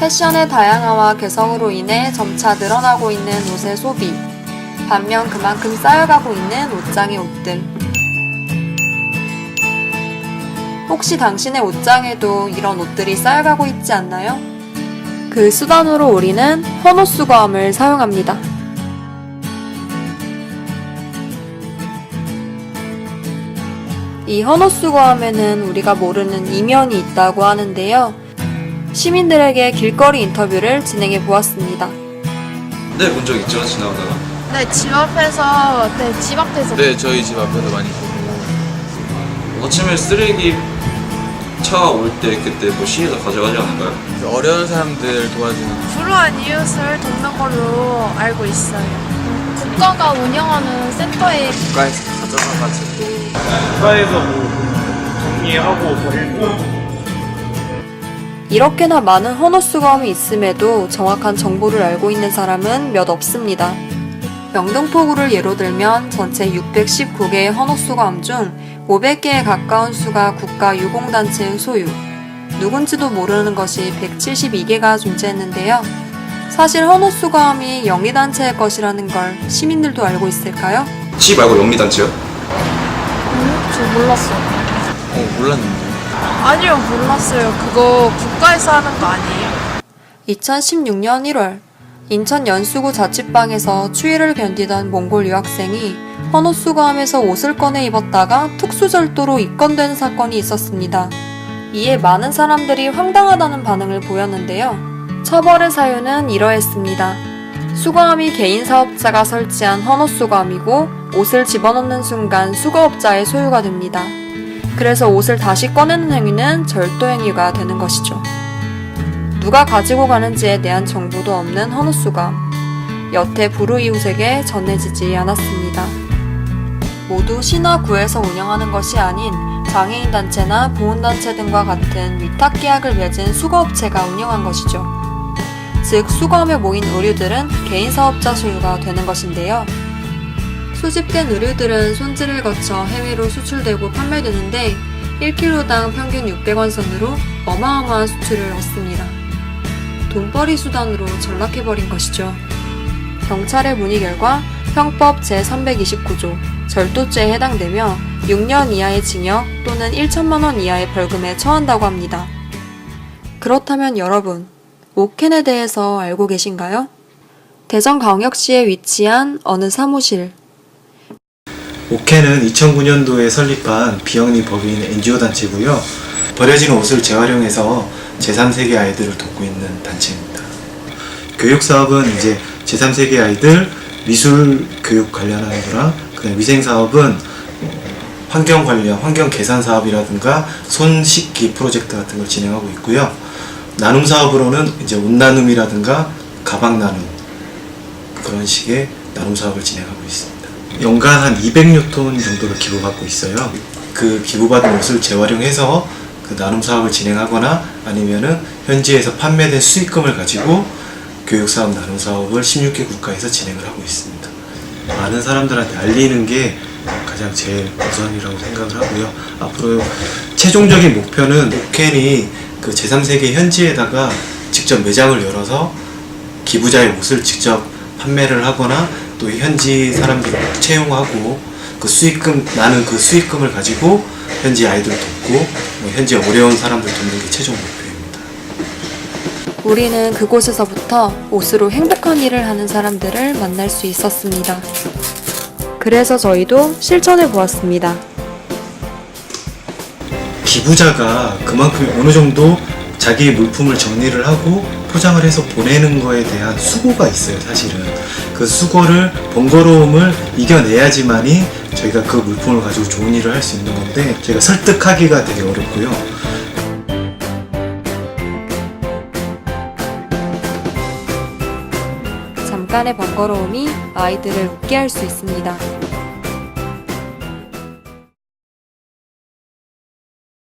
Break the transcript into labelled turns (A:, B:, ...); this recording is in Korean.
A: 패션의 다양화와 개성으로 인해 점차 늘어나고 있는 옷의 소비. 반면 그만큼 쌓여가고 있는 옷장의 옷들. 혹시 당신의 옷장에도 이런 옷들이 쌓여가고 있지 않나요? 그 수단으로 우리는 헌옷 수거함을 사용합니다. 이 헌옷 수거함에는 우리가 모르는 이면이 있다고 하는데요. 시민들에게 길거리 인터뷰를 진행해 보았습니다.
B: 네, 본 적 있죠, 지나가다가.
C: 네, 집 앞에서, 네, 집 앞에서.
D: 네, 저희 집 앞에서 많이 보고
B: 아침에 쓰레기 차 올 때 그때 뭐 시에서 가져가지 않을까요?
D: 어려운 사람들 도와주는
C: 불우한 이웃을 돕는 걸로 알고 있어요. 국가가 운영하는 센터에
D: 국가에서 가져가가지고
E: 국가에서 뭐 정리하고 버리고
A: 이렇게나 많은 헌옷 수거함이 있음에도 정확한 정보를 알고 있는 사람은 몇 없습니다. 영등포구를 예로 들면 전체 619개의 헌옷 수거함 중 500개에 가까운 수가 국가 유공단체의 소유, 누군지도 모르는 것이 172개가 존재했는데요. 사실 헌옷 수거함이 영리단체의 것이라는 걸 시민들도 알고 있을까요?
B: 시 말고 영리단체요?
C: 음, 저 몰랐어요.
D: 어 몰랐는데
C: 아니요, 몰랐어요. 그거 국가에서 하는 거 아니에요?
A: 2016년 1월 인천 연수구 자취방에서 추위를 견디던 몽골 유학생이 헌옷 수거함에서 옷을 꺼내 입었다가 특수절도로 입건된 사건이 있었습니다. 이에 많은 사람들이 황당하다는 반응을 보였는데요. 처벌의 사유는 이러했습니다. 수거함이 개인 사업자가 설치한 헌옷 수거함이고 옷을 집어넣는 순간 수거업자의 소유가 됩니다. 그래서 옷을 다시 꺼내는 행위는 절도 행위가 되는 것이죠. 누가 가지고 가는지에 대한 정보도 없는 헌옷수감. 여태 불우이웃에게 전해지지 않았습니다. 모두 신화구에서 운영하는 것이 아닌 장애인 단체나 보훈단체 등과 같은 위탁 계약을 맺은 수거업체가 운영한 것이죠. 즉, 수거함에 모인 의류들은 개인 사업자 소유가 되는 것인데요. 수집된 의류들은 손질을 거쳐 해외로 수출되고 판매되는데 1kg당 평균 600원 선으로 어마어마한 수출을 얻습니다. 돈벌이 수단으로 전락해버린 것이죠. 경찰의 문의 결과 형법 제329조 절도죄에 해당되며 6년 이하의 징역 또는 1천만 원 이하의 벌금에 처한다고 합니다. 그렇다면 여러분, 오켄에 대해서 알고 계신가요? 대전광역시에 위치한 어느 사무실,
F: 오케는 2009년도에 설립한 비영리 법인 NGO 단체고요. 버려진 옷을 재활용해서 제3세계 아이들을 돕고 있는 단체입니다. 교육 사업은 이제 제3세계 아이들 미술 교육 관련하는 거랑 위생 사업은 어, 환경 관련, 환경 개선 사업이라든가 손 씻기 프로젝트 같은 걸 진행하고 있고요. 나눔 사업으로는 이제 옷 나눔이라든가 가방 나눔 그런 식의 나눔 사업을 진행하고 있습니다. 연간 한 200뉴톤 정도를 기부받고 있어요. 그 기부받은 옷을 재활용해서 그 나눔 사업을 진행하거나 아니면은 현지에서 판매된 수익금을 가지고 교육 사업 나눔 사업을 16개 국가에서 진행을 하고 있습니다. 많은 사람들한테 알리는 게 가장 제일 우선이라고 생각을 하고요. 앞으로 최종적인 목표는 오켄이 그 제3세계 현지에다가 직접 매장을 열어서 기부자의 옷을 직접 판매를 하거나 또 현지 사람들을 채용하고 그 수익금 나는 그 수익금을 가지고 현지 아이들 돕고 뭐 현지 어려운 사람들 돕는 게 최종 목표입니다.
A: 우리는 그곳에서부터 옷으로 행복한 일을 하는 사람들을 만날 수 있었습니다. 그래서 저희도 실천해 보았습니다.
F: 기부자가 그만큼 어느 정도 자기의 물품을 정리를 하고 포장을 해서 보내는 거에 대한 수고가 있어요, 사실은. 그 수고를, 번거로움을 이겨내야지만이 저희가 그 물품을 가지고 좋은 일을 할 수 있는 건데, 저희가 설득하기가 되게 어렵고요.
A: 잠깐의 번거로움이 아이들을 웃게 할 수 있습니다.